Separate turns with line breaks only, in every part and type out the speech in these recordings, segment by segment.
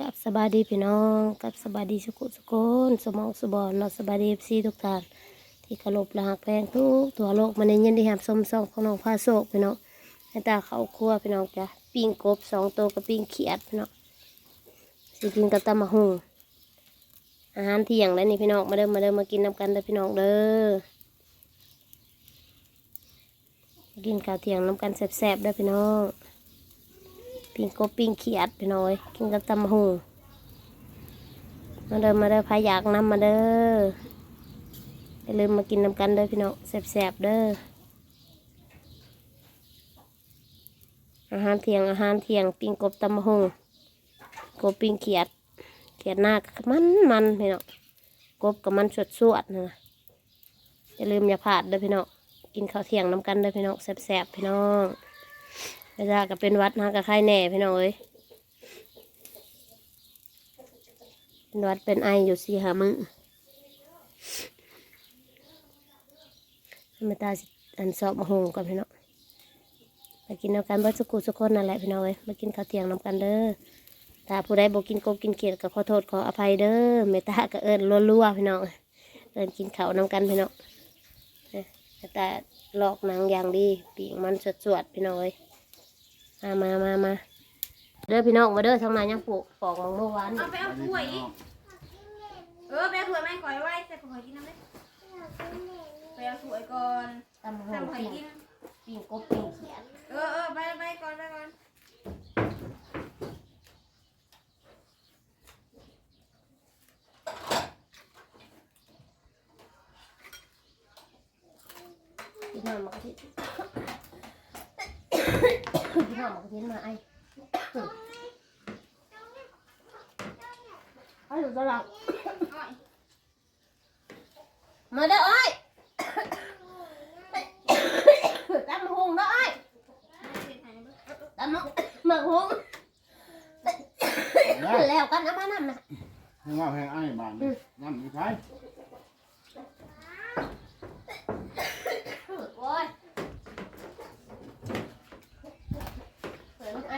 กับสบายดีพี่น้องกับสบายดีสุขุสุขนสมองสบอนนาะสบายดีเอฟซีทุกท่านที่เคารพและหักแพงทุกทั่วโลกมันในยินดีแฮมสมซองของน้องพาโศกพี่น้องให้ตาเขาครัวพี่น้องจ้ะปิ้งกบสองตัวกับปิ้งเขียดพี่น้องสิกินกับตำมะฮุงอาหารเที่ยงแล้วนี่พี่น้องมาเดิมมาเดิมมากินน้ำกันเด้อพี่น้องเด้อกินข้าวเที่ยงน้ำกันแซ่บๆเด้อพี่น้อง ปิ้งกบปิ้งเขียดพี่น้อยกินกับตำหูมาเด้อมาเด้อพายอยากนำมาเด้ออย่าลืมมากินน้ำกันเด้อพี่น้องแซ่บๆเด้ออาหารเที่ยงอาหารเที่ยงปิ้งกบตำบักหูกบปิ้งเขียด เขียดหน้ามันมันพี่น้องกบกับมันสดสวดๆนะอย่าลืมอย่าพลาดเด้อพี่น้องกินข้าวเที่ยงน้ำกันเด้อพี่น้องแซ่บๆพี่น้อง เวลาก็เป็นวัดนะกับไข้แหน่พี่น้องเอ้ยเป็นวัดเป็นไออยู่สี่หามึงให้มาตาอันสอบมาหงก่อนพี่น้องมากินน้ำกันเบิดสุกุสุกคนนั่นแหละพี่น้องเอ้ยมากินข้าวเที่ยงน้ำกันเด้อถ้าผู้ใดบอกกินโกกินเขียดก็ขอโทษขออภัยเด้อเมตตาก็เอิญรัวๆพี่น้องเอิญกินข้าวน้ำกันพี่น้องเอ้ยเมตตาหลอกหนังอย่างดีปีกมันสวดๆพี่น้อย มามามามาเด้อพี่น้องมาเด้อทางไหนยังปลูกปอกมังเมื่อวาน
เอาไปเอาถ้วยอีกเออไปเอาถ้วยไม่ก่อยไว้ใส่ข่อยกินน้ำเลยไปเอาถ้วยก่อน
ตำห
ทำ
ง
ข่อย
ปิ้ง
กิน
ปิ้งกบปิ้งเขียด
เออเออไปไปก่อนไปก่อน
พี่น้องมากระทิ พี่น้องมากระทิมาไอ้ไอ้อยู่ตลาด
อ้อย
มาเด้อไอ้ตำหงเด้อไอ้
เผ็ดหายเบิ่ง
ตำหงมาหงแล้วกันนะบ้านนั่นนะ
ให้ว่าให้อ้ายบ้านนั่นมีใคร
โอ้ย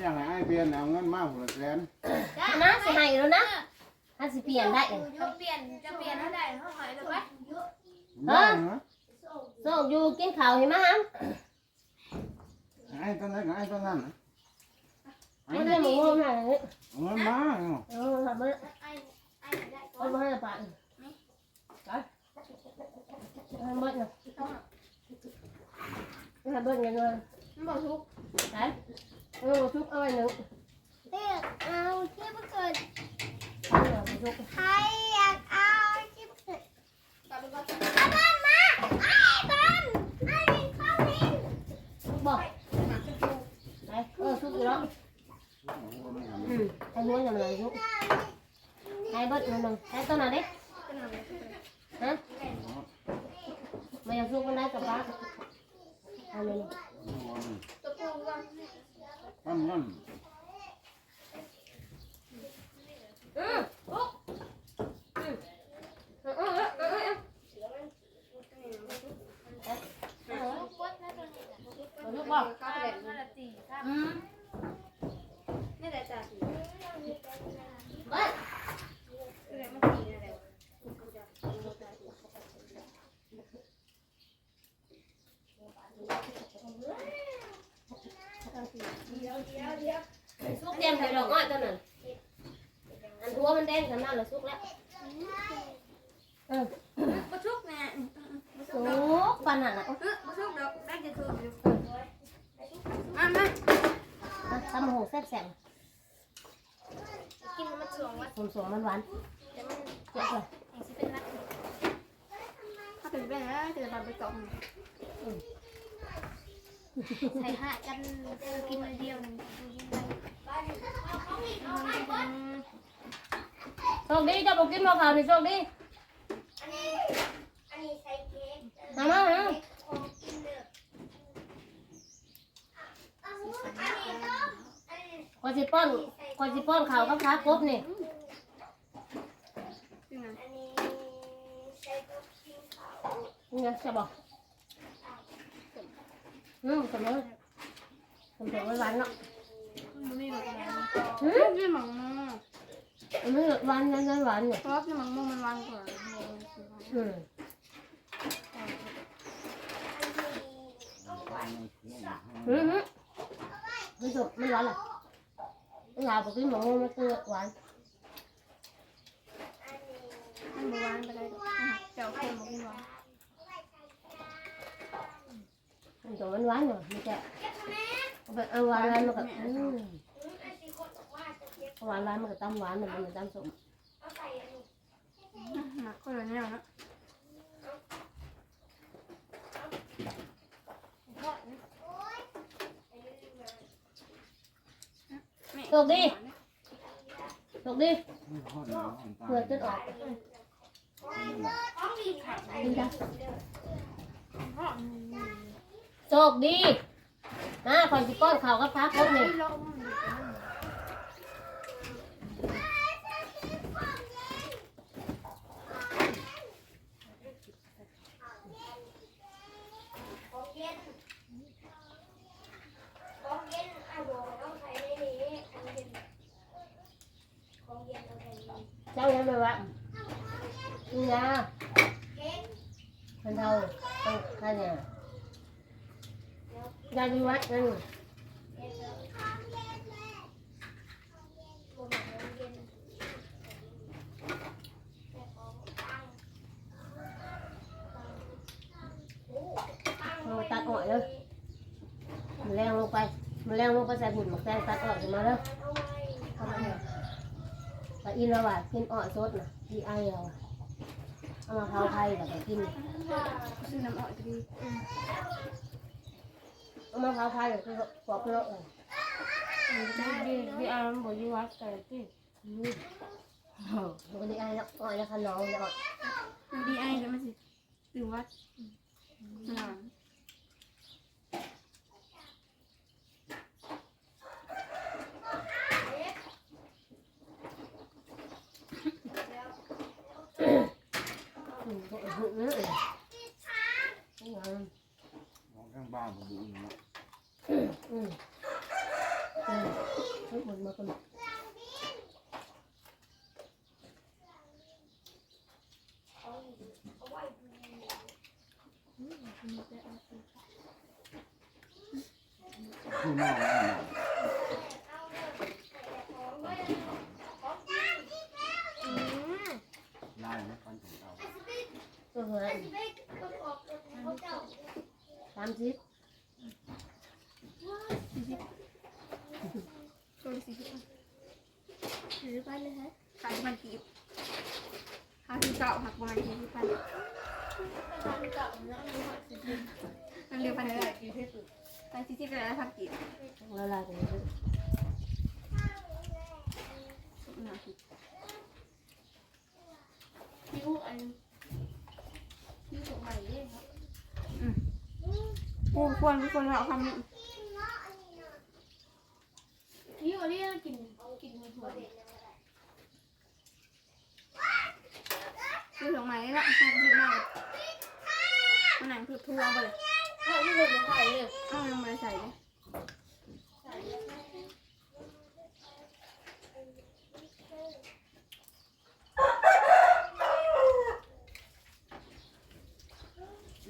อ
ยาก
ให้
ไอ้า
ยเป
ลี่ยนเอาเงินมาหัวแสน
นะสิให้แล้วนะถ้าสิเปลี่ยนได้เอง
จะเปลี่ยนจะเปลี่ยนเท่าไหร่เท่าไหร่เลยไหม
ได้เหรอ
โซกอยู่กินข้าวเห็นไหมฮัม
อ้ายตอนนั้นกับอ้ายตอนนั้นนะ
ไม่ได้หมูหน่อย
เอาเงินมาเนา
เออทำไม
ไอ้ไอ้ได้ก่อ
เอา
น
มาให้ป่าไปทำเบิดนะทำเบิดเงินเลย
มันบอกทุก
ไป เออทุกเอาไว้หนึ่ง
เลือกเอาที่มันเกิด
เอาหนึ่งทุก
ใครอยากเอาที่มันเกิด
กลับไปก่อน
เอาบ้านมาไอ้บ้านไอ้ลิงเข้าลิง
ทุกบอกไปเออทุกอยู่แล้วอืมไอ้หัวอย่างไรทุกไอ้เบิดเงินหนึ่งไอ้ตัวไหนดิฮะไม่เอาทุกคนได้กับป้าเอาเลย
ตัวปูก่อ น
ตั้งเงิน
อืมทุกอืมเออเออเออเออ ลูกบอก
ก้าวเลยน่าจะตีครับ
อืม
นี่แหละจ้ะตี
เบิด
นี่แหละมันตีนี่แหละ
สุกเตรียมใส่ดอกอ้อยตัวนั้นอันทัวมันแดงขนาดละสุกแล้วเออ
มาชุกแน่มาชุ
สุ
กดอก
กปันนั่นน่ะ
มาชุกดอกได้จะคืออยู่มามา
มาทำหูแซ่บแซ่บ
กินมันสวงวะ
สมสมมันหวาน
แต่มัน
เจ็บเลย
เองสิเป็นนักถ้าเป็นเป็นนะจะมาไปตบใส่ห้ากันเออกินเลยเดียวหนึงกินไป
โชคดีจ้าบอกกินบ่ขาวนี่โชคดี
อันนี้อันนี้ใส่เค้ก
มามามา
ของกินเด้ออันนี้ต้มอันนี้
คอยสิป้อนคอสิป้อนข้าวกับขากบนี่
ซึ่งนั้น
อันนี้ใส่กับขี้ขาว
นี่ไงจะบอกอืมสมมติสมมติหวานเนาะ
ที่หมังโม
อันนี้หวานหวานหวานเนี่ย
เพราะว่านี่หมังโมมันวางกว่า
อืมอืมไมันสุกมันหวานหรอมันหวานบอกกินหมูมันคือหวาน
มันบวานไปเลยเจ้าคนบอกกินหวาน
มันตัวมันหวานเนาะมันจะเอาหวานร้านมันก็อืม หวานร้านมันก็ตำหวานมันมันตำสม
หนักคนละแนวนะ
โชคดีโชคดี
ข้าวเหนียวน้ำตาล
เพื่อจนออกกินจ้ะโชคดีนะคอยสิป้อนข้าวกับข้าวกบนี่
ของเย็นของเย็นอะบอกต้องใส่ในนี้ของเย็นของเย็นเอาใส่ในนี้
เจ้ายังไม่ว่านี่นะ
เค้ก
มันเท่าต้องใครเนี่ยยายดีวัดนั่น
เค้ก แล้วของเย็นเลยของเย็นของเย็นแต่ของตั้งโอ้ตั้ง
มันตัดอ่อยเลยมันแรงลงไปมันแรงลงไปใส่หุ่นหมกแตงตัดอ่อยขึ้นมาแล้ว
เอาไว้
เข้ามาเนี่ยแต่อินเราอะกินอ่อยสดนะอีไอเราอะเอามาเผาไทยแต่กิน
ซื้อน้ำอ้อยก็ดี
เอามาเผาไทยแต่คือปอกเปลือกเลย
ดีดีอะมันบอกยี่วัดแต่ที่
อืมมันก็ดีไอแล้วอ่อยแล้วขนองแล้วอะ
ดีไอแล้วมันสิตื่นวัดหนอน
อืมก็หึ่งเลยอื ม
องข้างบ้านผมดูอีกแล้ว
อืมอืมทั้งหมดมาคน
คือหน้าแล้วเนี่ยลายไม่ฟันถึงเอา
ตัวเท่าไหร่สามสิบ
ตัวสี่สิบ
ถือไปเลยฮะ
ขายมันกีบห้าสิบเก้าหักประมาณสี่สิบพัน
ตอนเก่าเนาะมีหอดสิบ
มันเร็วพันเลยกี่เพชรไปสี่สิบเลยพันกีบ
ละลายกันเลย
หนาสิบ
คิ้วอันคิ้วของใหม่เลยครับ
กูควรกูควรเอาคำนี้
คิ้วอันนี้กินกินถั่วเด็ด
ซื้อของใหม่ละห้าสิบมากมันหนังคือทัวร์ไปเลย
ถ้าที่เป็นไข่เลย
เอาลงมาใส่เลย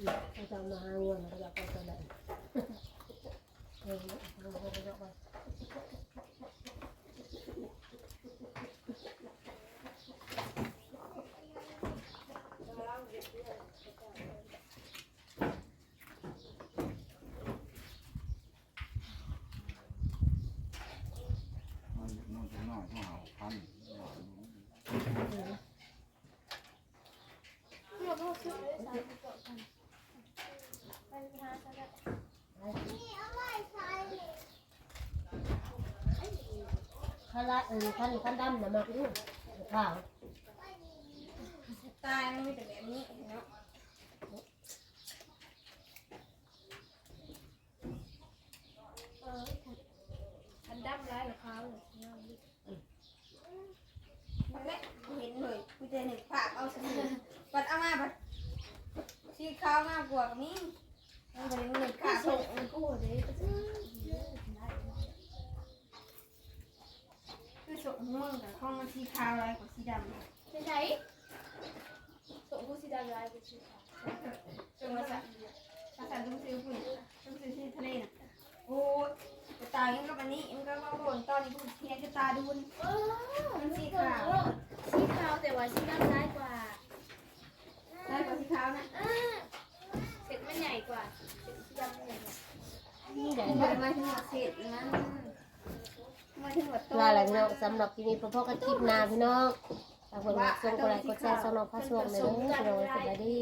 เขาจะมาหาเงินเขาจะไปตัวไหนเออเอาไปเอาไป
มันมันจะน้อยเท่าพัน
เราก็ซื้อสามสิบกว่านไปหาซะแล้ว
ไป ข้าละเออขั้นขั้นดำนะมากดูข้าว
ตายมันมีแต่แบบนี้เนาะเอออันดับร้ายกับเขาเลยมันแหละกูเห็นเลยกูเจอหนึ่งภาพเอาสมุดปัดเอามาปัดสีขาวมากกว่ากับนี้มันเป็นหนึ่งขาส่งกูเด้คือส่งมึงกับข้องมัน สีขาวอะไรกว่าสีดำ
ไม่ใช่ส่งผู้สีดำลายไปสีขาว
จนมาสั่มาสั่ต้องซื้อฝุ่นต้องซื้อที่ทะเลน่ะโอ้ยตายังกับอันนี้มันก็มาบ่นตอนนี้กูเทียนจะตาดูน
เออ
มันสีขาว
สีขาวแต่ว่าสีดำร้ายกว่า
ได้กว่าสีขาวนะ
อ่าเสร็จมันใหญ่กว่าเสร็จสีดำมันใหญ่กว่า
นี่แหละ
ทำไมถึงหมดเศษนั้นทำไมถึงหมาะ
สำหรับที่นี่พ่อๆกันคลิปหน้าพี่น้องฝากกดไลค์กดแชร์สำหรับพระสวงเลยเด้อพี่น้องสวัสดี